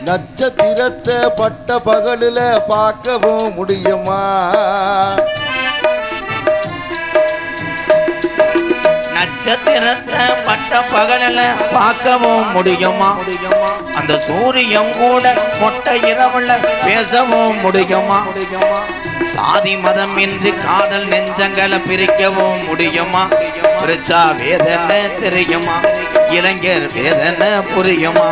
நட்சத்திரத்தை பட்ட பகலில் பார்க்கவும் முடியுமா? நட்சத்திரத்தை பட்ட பகலில் பார்க்கவும் முடியுமா? அந்த சூரியன் கூட மொட்டை இரவுல பேசவும் முடியுமா? சாதி மதம் இன்றி காதல் நெஞ்சங்களை பிரிக்கவும் முடியுமா? பிரிச்சா வேதனை தெரியுமா? இளைஞர் வேதனை புரியுமா?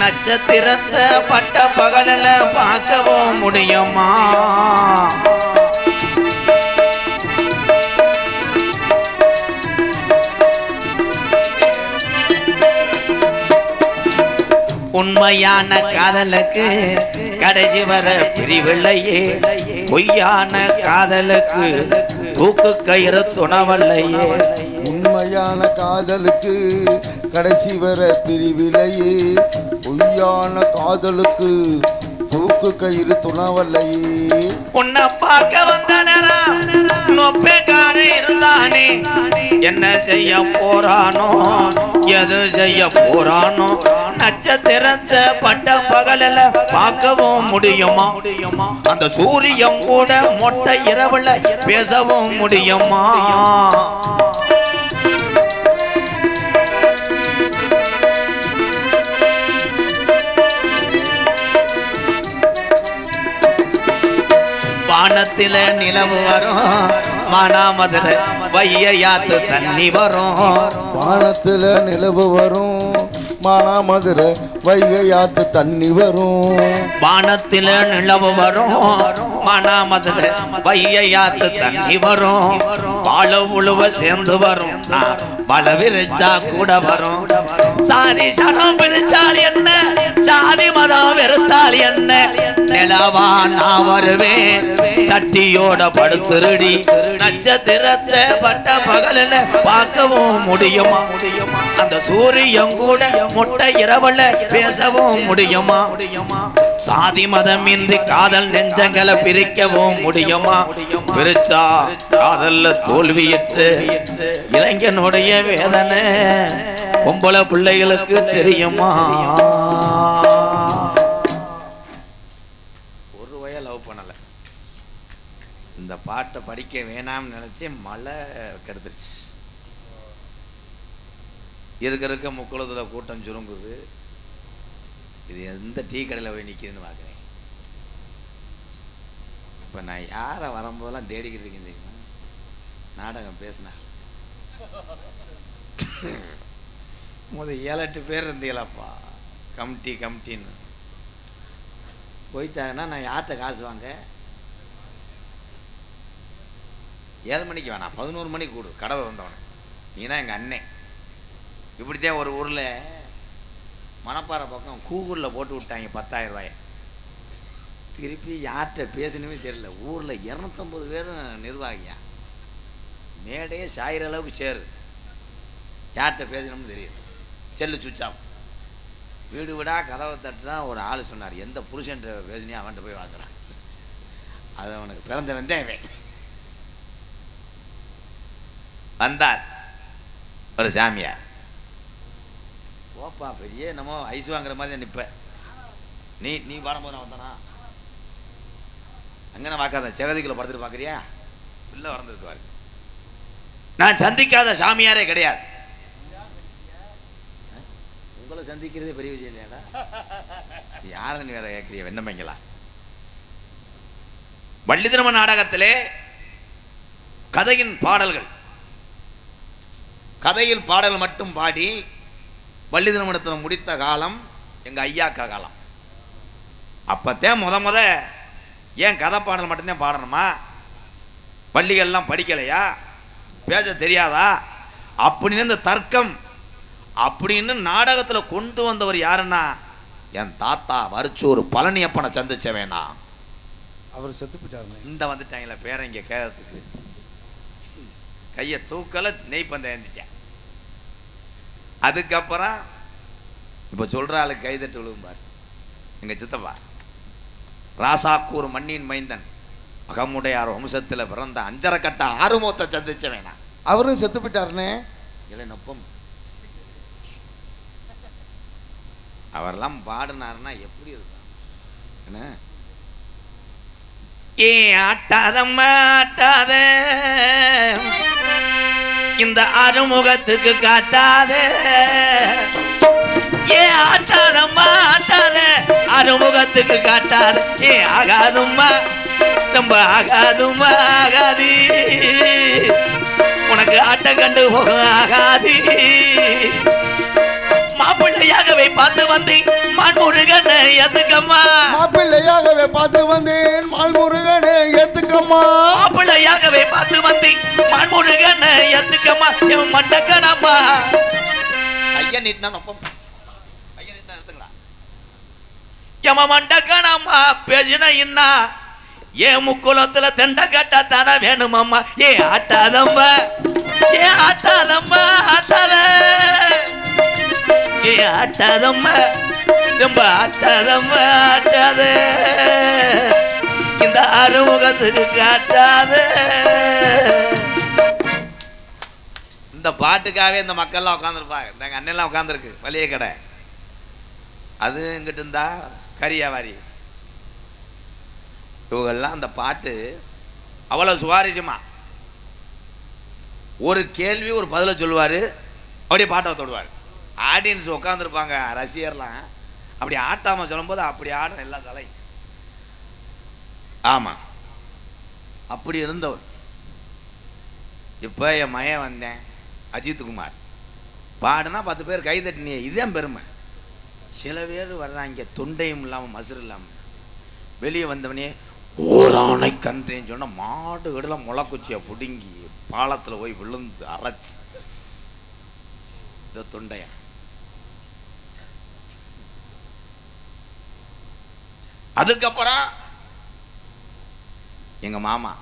நட்சத்திரத்தை பட்ட பகலில் பார்க்கவும் முடியுமா? உண்மையான காதலுக்கு கடைசி வர பிரிவில்லையே. பொய்யான காதலுக்கு தூக்கு கயிறு துணவல்லையே. உண்மையான காதலுக்கு கடைசி வர பிரிவிலையே பொய்யான காதலுக்கு தூக்கு கயிறு துணவல்லையே. உன்னை பார்க்க வந்த நேரம் நொப்பேக்கார இருந்தானே. என்ன செய்ய போறானோ எது செய்ய போறானோ நட்சத்திரத்தை பட்ட பகலில் பார்க்கவும் முடியுமா? அந்த சூரியன் கூட மொட்டை இரவுல பேசவும் முடியுமா? வானத்தில நிலவு வரும் மானாமதுர வையாத்து தண்ணி வரும். வானத்துல நிலவு வரும். மானாமதுரை வைகையாத்து தண்ணி வரும். வானத்தில நிலவு வரும். மானாமதுர வையாத்து தண்ணி வரும். வாழ உழுவ சேர்ந்து வரும். மழ விரிச்சா கூட வரும். சாதி சனம் பிரிச்சால் என்ன? சாதி மதம் வெறுத்தால் என்ன? நிலவா நான் வருவேன். சட்டியோட படுத்துருடி. நட்சத்திரத்தை பட்ட பகலில் பார்க்கவும் முடியுமா? அந்த சூரியன் கூட முட்டை இரவுல பேசவும் முடியுமா? சாதி மதம் இன்றி காதல் நெஞ்சங்களை பிரிக்கவும் முடியுமா? பிரிச்சா காதல்ல தோல்வியிட்டு இளைஞனுடைய வேதனை பொம்பளை பிள்ளைகளுக்கு தெரியுமா? ஒரு வய லவ் பண்ணல. இந்த பாட்டை படிக்க வேணாம்னு நினைச்சு மழை கெடுத்துருச்சு. இருக்க இருக்க முக்குளத்தில் கூட்டம் சுருங்குது. இது எந்த டீ கடையில் போய் நிற்கிதுன்னு பார்க்குறேன். இப்போ நான் யாரை வரும்போதெல்லாம் தேடிக்கிட்டு இருக்கேன் தெரியுமா? நாடகம் பேசினா. முதல் ஏழு எட்டு பேர் இருந்தீங்களாப்பா. கமிட்டி கமிட்டின்னு. போயிட்டாங்கன்னா நான் யார்கிட்ட காசு வாங்க? ஏழு மணிக்கு வேணாம் பதினோரு மணிக்கு கூடு. கடை வந்தவனே நீனா எங்கள் அண்ணன் இப்படித்தான் ஒரு ஊரில் மணப்பாறை பக்கம் கூகுளில் போட்டு விட்டாங்க பத்தாயிரம் ரூபாயை. திருப்பி யார்கிட்ட பேசணுமே தெரியல. ஊரில் இரநூத்தம்பது பேரும் நிர்வாகியா? மேடையே சாயிற அளவுக்கு சேரு. யார்கிட்ட பேசணும்னு தெரியல. செல்லு சுவிட்ச் ஆஃப் வீடு விடா கதவை தட்டுனா ஒரு ஆள் சொன்னார். எந்த புருஷன்ட்ட பேசினியோ அவன்கிட்ட போய் வாங்குறான். அது அவனுக்கு பிறந்த வெந்தயவன் வந்தார் ஒரு சாமியார். போப்பா பெரிய நம்ம ஐஸ் வாங்குற மாதிரி நிற்பேன் நீ நீ வரும்போது நான் வந்தானா? அங்கே பார்க்காத சிறதிக்குள்ள படுத்துட்டு பார்க்குறியா பிள்ளை வறந்துருக்கு பாரு நான் சந்திக்காத சாமியாரே கிடையாது. உங்களை சந்திக்கிறதே பெரிய விஷயம் இல்லையாடா? யாரை நீ வேற கேட்குறிய? வெண்ணமைங்களா வள்ளி திருமண நாடகத்திலே கதையின் பாடல்கள். கதையில் பாடல் மட்டும் பாடி வள்ளி திருமணத்தில் முடித்த காலம் எங்கள் ஐயாக்கா காலம். அப்போத்தான் முத முத ஏன் கதை பாடல் மட்டும்தான் பாடணுமா? பள்ளிகள்லாம் படிக்கலையா? பேச தெரியாதா? அப்படின்னு இந்த தர்க்கம் அப்படின்னு நாடகத்தில் கொண்டு வந்தவர் யாருன்னா என் தாத்தா வரிச்சூர் பழனியப்பனை சந்திச்சவேனா. அவர் செத்து போயிட்டாருங்க இந்த வந்துட்டாங்களே பேரன் இங்கே கேட்கறதுக்கு. கையை தூக்கல நெய் பந்தம் ஏந்திட்டேன். அதுக்கப்புறம் இப்போ சொல்கிற ஆளுக்கு கைதட்டு விழும்பார் எங்கள் சித்தப்பா. ராசாக்கூர் மண்ணின் மைந்தன். அகமுடையார் வம்சத்தில் பிறந்த அஞ்சரக்கட்ட ஆறுமூத்த சந்திச்ச வேணாம் அவரும் செத்து போயிட்டாருண்ணே இல்லை நொப்பம். அவரெல்லாம் பாடினாருன்னா எப்படி இருக்கும் என்ன? ஏ ஆட்டாதம்மா ஆட்டாத. இந்த அறுமுகத்துக்கு காட்டாத. அறுமுகத்துக்கு காட்டாத. ஏ ஆகாதும்மா. ரொம்ப ஆகாதும்மா ஆகாது. உனக்கு ஆட்டம் கண்டு போக ஆகாது. மாப்பிள்ளையாகவே பார்த்து வந்தேன். மான்முருகன் எதுக்கம்மா? மாப்பிள்ளையாகவே பார்த்து வந்தேன். மால்முருகனே ஏத்துக்கம்மா மாப்பிள்ளையாகவே பார்த்து வந்தேன். மான்முருகன் எதுக்கம்மா? என் மண்டக்கணம்மா. ஐயா நீட்டினா நொப்பம் எம பேசின இன்னா? ஏன் முக்குளத்துல தெண்ட கட்ட தானே வேணுமம்மா? ஏ ஆட்டாதம்மா? ஏ ஆட்டாதம்மா ஆட்டாத? ஏ ஆட்டாதம்மா? ரொம்ப ஆட்டாதம்மா ஆட்டாத? இந்த அறுமுகத்துக்கு காட்டாத? இந்த பாட்டுக்காகவே இந்த மக்கள்லாம் உட்காந்துருப்பாங்க இந்த எங்கள் அண்ணெல்லாம் உட்காந்துருக்கு வலிய கடை. அது இங்கிட்டு இருந்தா? கரியாவாரி. இவங்கெல்லாம் அந்த பாட்டு அவ்வளோ சுவாரஸ்யமா. ஒரு கேள்வி ஒரு பதிலை சொல்லுவார் அப்படியே பாட்டை தொடுவார் ஆடியன்ஸ் உட்காந்துருப்பாங்க ரசிகர்லாம். அப்படி ஆட்டாமல் சொல்லும்போது அப்படி ஆடும் எல்லா தலை ஆமாம் அப்படி இருந்தவர். இப்போ என் மயன் வந்தேன் அஜித்குமார் பாடுனா பத்து பேர் கை தட்டினியே இதுதான் பெருமை. சில பேர் வர்றாங்க தொண்டையும் இல்லாமல் மசுறு இல்லாமல் வெளியே வந்தவனே ஓரானை கன்றேன்னு சொன்னால் மாடு இடல முளைக்குச்சியை பிடுங்கி பாலத்தில் போய் விழுந்து அரைச்சு. இந்த தொண்டையா. அதுக்கப்புறம் எங்க மாமா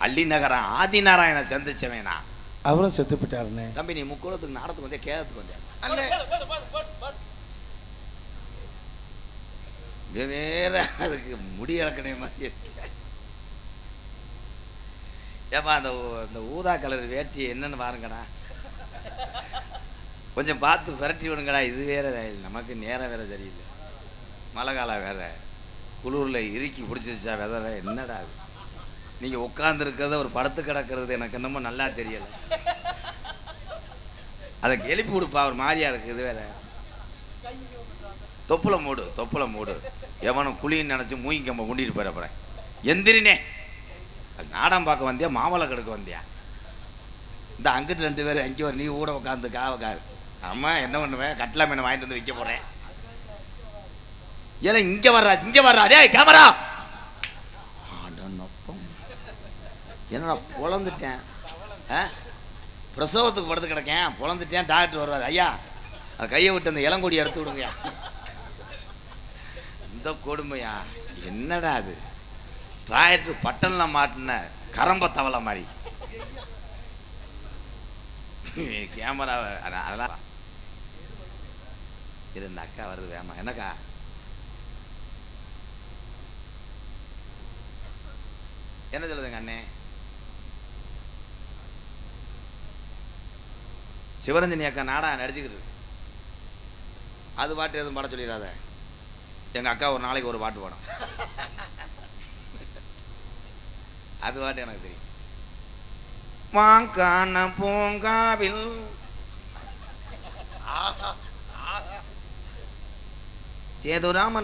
அள்ளி நகரம் ஆதிநாராயண சந்திச்சவேனா அவரும் செத்து போயிட்டாருண்ணே. தம்பி நீ முக்குளத்துக்கு நாடத்துக்கு வந்தே கேதத்துக்கு வந்தேன் வேற அதுக்கு முடியறக்கணே மாதிரி ஏப்பா அந்த ஊ- அந்த ஊதா கலர் வேட்டி என்னன்னு பாருங்கடா. கொஞ்சம் பார்த்து விரட்டி விடுங்கடா இது வேற நமக்கு நேரம் வேற சரியில்லை. மழை காலம் வேற. குளூரில் இறுக்கி பிடிச்சிருச்சா வெதற என்னடா அது நீங்கள் உட்காந்துருக்கிறத ஒரு படுத்து கிடக்கிறது எனக்கு என்னமோ நல்லா தெரியலை. அதை எழுப்பி விடுப்பா ஒரு மாதிரியா இருக்கு இது வேற. தொப்புல மூடு தொப்புல மூடு. எவனும் குழின்னு நினச்சி மூங்கி கம்ப குண்டிட்டு போயிட போகிறேன் எந்திரினே. அது பார்க்க வந்தியா? மாமலை கெடுக்க வந்தியா? இந்த அங்கிட்டு ரெண்டு பேர் அஞ்சு வர நீ கூட உட்காந்து காவக்காரு. அம்மா என்ன பண்ணுவேன் கட்லா மீன் வாங்கிட்டு வந்து விற்க போகிறேன் ஏல இங்கே வர்றா இங்கே வர்றா. டே கேமரா. ஆடனப்பம் என்னடா பொழந்துட்டேன். ஆ? பிரசவத்துக்கு படுத்து கிடக்கேன். பொழந்துட்டேன் டாக்டர் வருவார். ஐயா அது கையை விட்டு அந்த இளங்கொடி எடுத்து விடுங்கய்யா. இந்த கொடுமையா? என்னடா அது? டிராயர் பட்டனில் மாட்டின கரம்ப தவளை மாதிரி. கேமரா அதெல்லாம் இரு இந்த அக்கா வருது வேமா. என்னக்கா? என்ன சொல்லுதுங்க அண்ணே? சிவரஞ்சனி அக்கா நாடா நடிச்சுக்கிட்டு அது பாட்டு எதுவும் பாட சொல்லிடாத. எங்கள் அக்கா ஒரு நாளைக்கு ஒரு பாட்டு பாடும். அது பாட்டு எனக்கு தெரியும். மாங்கான பூங்காவில்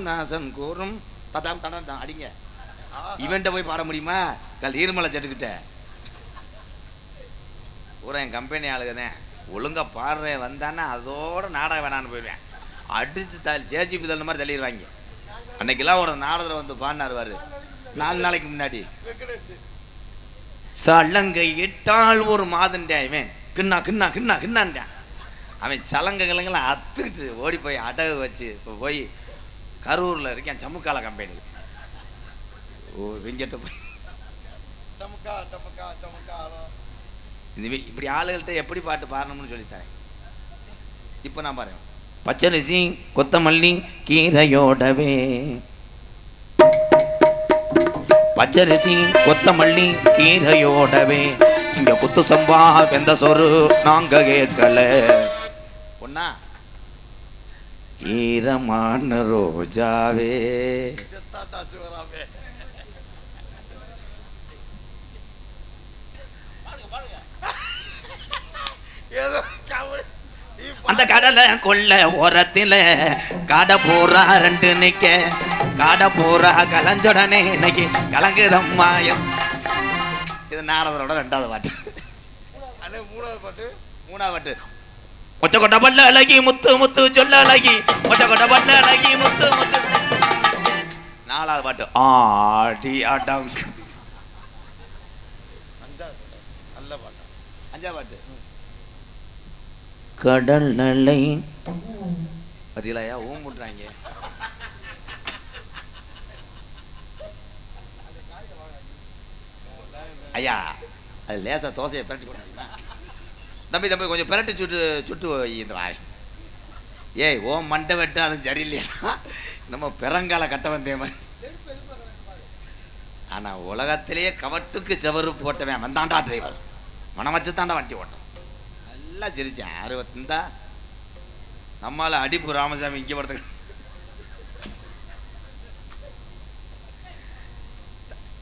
தாசன் கூறும் ததாம் கடன் தான் அடிங்க. இவன்ட்ட போய் பாட முடியுமா? கல் ஈரமலை செட்டுக்கிட்ட பூரா என் கம்பெனி ஆளுங்க ஒழுங்காக பாடுறேன் வந்தான்னா அதோட நாடகம் வேணான்னு போயிடுவேன். அடிச்சு தள்ளி சேச்சி பிதல் மாதிரி தள்ளிடுவாங்க. அன்னைக்கெல்லாம் ஒரு நாடகத்தில் வந்து பாடினார் நாலு நாளைக்கு முன்னாடி. சலங்கை இட்டால் ஒரு மாதன்டா இவன் கிண்ணா கிண்ணா கிண்ணா கிண்ணான்டான் அவன் சலங்கை கிழங்கெல்லாம் அத்துக்கிட்டு ஓடி போய் அடகு வச்சு இப்போ போய் கரூரில் இருக்கேன் சமுக்கால கம்பெனி ஓ வெங்கட்ட போய். சமுக்கா சமுக்கா சமுக்கா இப்படி ஆளுகள்கிட்ட எப்படி பாட்டு பாடணும்னு சொல்லித்தரேன். இப்போ நான் பாருங்க. பச்சரிசி கொத்தமல்லி கீரையோடவே. பச்சரிசி கொத்தமல்லி கீரையோடவே. இங்க குத்து சம்பா வெந்த சொரு நாங்க கேட்கல ஒன்னா ஈரமான ரோஜாவே. கடலை கொள்ள ஓரத்தில் காடை பூரா ரெண்டு நிக்க காடை பூரா கலஞ்சொடனே இன்னைக்கு கலங்குதம்மாயம் இது நாரதரோட ரெண்டாவது பாட்டு. அண்ணே மூணாவது பாட்டு. மூணாவது பாட்டு. ஒச்ச கொட்ட பல்ல அழகி முத்து முத்து சொல்ல அழகி. ஒச்ச கொட்ட பல்ல அழகி முத்து முத்து. நாலாவது பாட்டு. ஆடி ஆட்டம். அஞ்சாவது பாட்டு. நல்ல பாட்டு. அஞ்சாவது பாட்டு. கடல் நலை பதிலாயா ஓம் பண்ணுறாங்க ஐயா அது லேசா தோசையை பிரட்டி போட்டாங்க தம்பி தம்பி கொஞ்சம் பிரட்டி சுட்டு சுட்டு இந்த வாரி ஏய் ஓ மண்டை வெட்ட அதுவும் சரியில்லையா நம்ம பிறங்கால கட்ட வந்தே மாதிரி. ஆனால் உலகத்திலேயே கவட்டுக்கு செவரு போட்டவன் வந்தாண்டா டிரைவர் மனம் வச்சு தாண்டா வண்டி ஓட்டம். நல்லா சிரிச்சான் அறுபத்தந்தா நம்மால அடிப்பு ராமசாமி இங்கே படுத்துக்க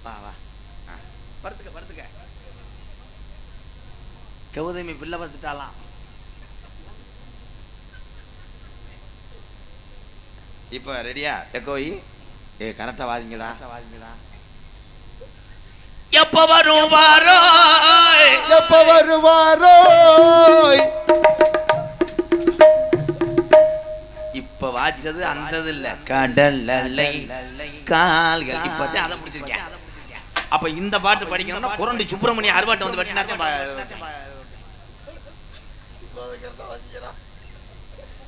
வா வா. படுத்துக்க படுத்துக்க. கௌதமி பிள்ளை பார்த்துட்டாலாம் இப்போ ரெடியா எக்கோயி ஏ கரெக்டாக வாதிங்கடா. வாதிங்கடா. எப்போ வரும் அடிச்சது வாச்சது அந்த இல்ல கடல் அலை கால்கள். இப்பதான் அதை முடிச்சிருக்கேன். அப்ப இந்த பாட்டு படிக்கணும்னா குரண்டி சுப்பிரமணிய அறுவாட்டை வந்து வெட்டினாத்தான்